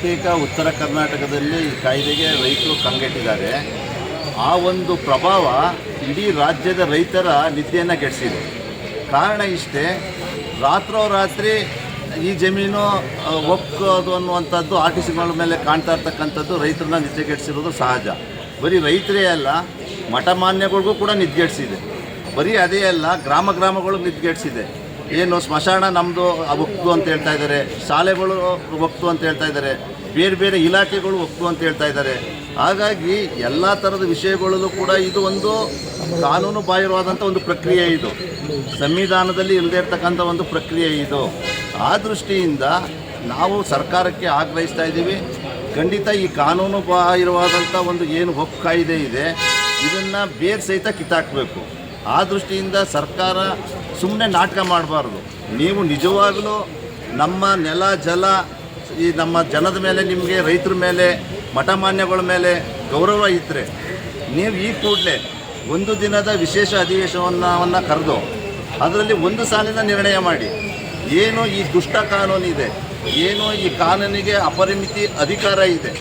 ಬಹುತೇಕ ಉತ್ತರ ಕರ್ನಾಟಕದಲ್ಲಿ ಈ ಕಾಯ್ದೆಗೆ ರೈತರು ಕಂಗೆಟ್ಟಿದ್ದಾರೆ. ಆ ಒಂದು ಪ್ರಭಾವ ಇಡೀ ರಾಜ್ಯದ ರೈತರ ನಿದ್ದೆಯನ್ನು ಕೆಡಿಸಿದೆ. ಕಾರಣ ಇಷ್ಟೇ ರಾತ್ರೋರಾತ್ರಿ ಈ ಜಮೀನು ಒಪ್ಪೋದು ಅನ್ನುವಂಥದ್ದು ಆರ್ ಟಿ ಸಿಗಳ ಮೇಲೆ ಕಾಣ್ತಾ ಇರ್ತಕ್ಕಂಥದ್ದು ರೈತರನ್ನ ನಿದ್ದೆಗೆಡಿಸಿರೋದು ಸಹಜ. ಬರೀ ರೈತರೇ ಅಲ್ಲ, ಮಠಮಾನ್ಯಗಳಿಗೂ ಕೂಡ ನಿದ್ದೆಗೆಡಿಸಿದೆ ಬರೀ ಅದೇ ಅಲ್ಲ, ಗ್ರಾಮ ಗ್ರಾಮಗಳು ನಿದ್ದೆಗೆಡಿಸಿದೆ ಏನು ಸ್ಮಶಾನ ನಮ್ಮದು ಒಕ್ಕು ಅಂತ ಹೇಳ್ತಾ ಇದ್ದಾರೆ, ಶಾಲೆಗಳು ಒಕ್ತು ಅಂತ ಹೇಳ್ತಾ ಇದ್ದಾರೆ, ಬೇರೆ ಬೇರೆ ಇಲಾಖೆಗಳು ಒಕ್ತು ಅಂತ ಹೇಳ್ತಾ ಇದ್ದಾರೆ. ಹಾಗಾಗಿ ಎಲ್ಲ ಥರದ ವಿಷಯಗಳಲ್ಲೂ ಕೂಡ ಇದು ಒಂದು ಕಾನೂನು ಬಾಹಿರವಾದಂಥ ಒಂದು ಪ್ರಕ್ರಿಯೆ ಇದು. ಸಂವಿಧಾನದಲ್ಲಿ ಇಲ್ಲದೇ ಇರ್ತಕ್ಕಂಥ ಒಂದು ಪ್ರಕ್ರಿಯೆ ಇದು. ಆ ದೃಷ್ಟಿಯಿಂದ ನಾವು ಸರ್ಕಾರಕ್ಕೆ ಆಗ್ರಹಿಸ್ತಾ ಇದ್ದೀವಿ. ಖಂಡಿತ ಈ ಕಾನೂನು ಬಾಹಿರವಾದಂಥ ಒಂದು ಏನು ಹೊಕ್ಕು ಕಾಯ್ದೆ ಇದೆ, ಇದನ್ನು ಬೇರೆ ಸಹಿತ ಕಿತ್ತಾಕಬೇಕು. ಆ ದೃಷ್ಟಿಯಿಂದ ಸರ್ಕಾರ ಸುಮ್ಮನೆ ನಾಟಕ ಮಾಡಬಾರ್ದು. ನೀವು ನಿಜವಾಗಲೂ ನಮ್ಮ ನೆಲ, ಜಲ, ಈ ನಮ್ಮ ಜನದ ಮೇಲೆ, ನಿಮಗೆ ರೈತರ ಮೇಲೆ, ಮಠಮಾನ್ಯಗಳ ಮೇಲೆ ಗೌರವ ಇದ್ದರೆ ನೀವು ಈ ಕೂಡಲೇ ಒಂದು ದಿನದ ವಿಶೇಷ ಅಧಿವೇಶನವನ್ನು ಕರೆದು ಅದರಲ್ಲಿ ಒಂದು ಸಾಲಿನ ನಿರ್ಣಯ ಮಾಡಿ. ಏನು ಈ ದುಷ್ಟ ಕಾನೂನಿದೆ ಏನು ಈ ಕಾನೂನಿಗೆ ಅಪರಿಮಿತಿ ಅಧಿಕಾರ ಇದೆ,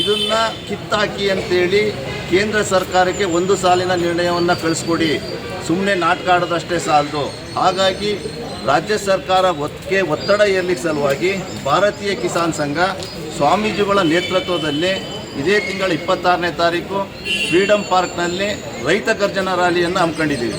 ಇದನ್ನು ಕಿತ್ತಾಕಿ ಅಂತೇಳಿ ಕೇಂದ್ರ ಸರ್ಕಾರಕ್ಕೆ ಒಂದು ಸಾಲಿನ ನಿರ್ಣಯವನ್ನು ಕಳಿಸ್ಕೊಡಿ. ಸುಮ್ಮನೆ ನಾಟಕ ಸಾಲದು. ಹಾಗಾಗಿ ರಾಜ್ಯ ಸರ್ಕಾರ ಒತ್ತಿಗೆ ಒತ್ತಡ ಏರ್ಲಿಕ್ಕೆ ಸಲುವಾಗಿ ಭಾರತೀಯ ಕಿಸಾನ್ ಸಂಘ ಸ್ವಾಮೀಜಿಗಳ ನೇತೃತ್ವದಲ್ಲಿ ಇದೇ ತಿಂಗಳ ಇಪ್ಪತ್ತಾರನೇ ತಾರೀಕು ಫ್ರೀಡಮ್ ಪಾರ್ಕ್ನಲ್ಲಿ ರೈತ ಗರ್ಜನ ರ್ಯಾಲಿಯನ್ನು ಹಮ್ಮಿಕೊಂಡಿದ್ದೀವಿ.